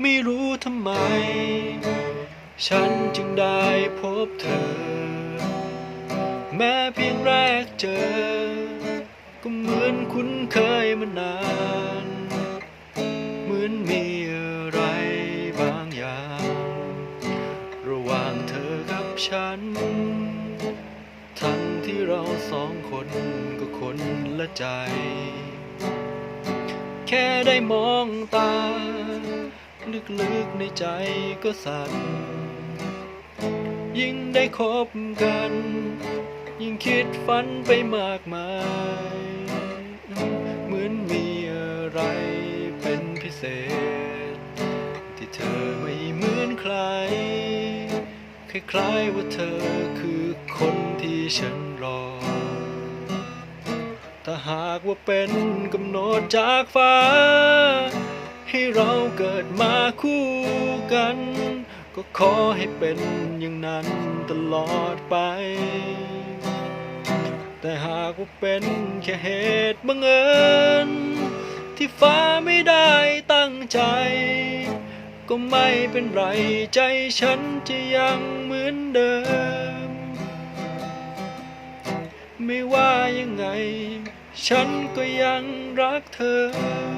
ไม่รู้ทำไม ฉันจึงได้พบเธอ แม้เพียงแรกเจอ ก็เหมือนคุ้นเคยมานาน เหมือนมีอะไรบางอย่าง ระหว่างเธอกับฉัน ทั้งที่เราสองคนก็คนละใจ แค่ได้มองตา ลึกๆในใจก็สั่น ยิ่งได้คบกัน ยิ่งคิดฝันไปมากมาย เหมือนมีอะไรเป็นพิเศษ ที่เธอไม่เหมือนใคร คล้ายๆว่าเธอคือคนที่ฉันรอ ถ้าหากว่าเป็นกำหนดจากฟ้า ให้เราเกิดมาคู่กัน ก็ขอให้เป็นอย่างนั้นตลอดไป แต่หากว่าเป็นแค่เหตุบังเอิญที่ฟ้าไม่ได้ตั้งใจ ก็ไม่เป็นไรใจฉันจะยังเหมือนเดิม ไม่ว่ายังไง ฉันก็ยังรักเธอ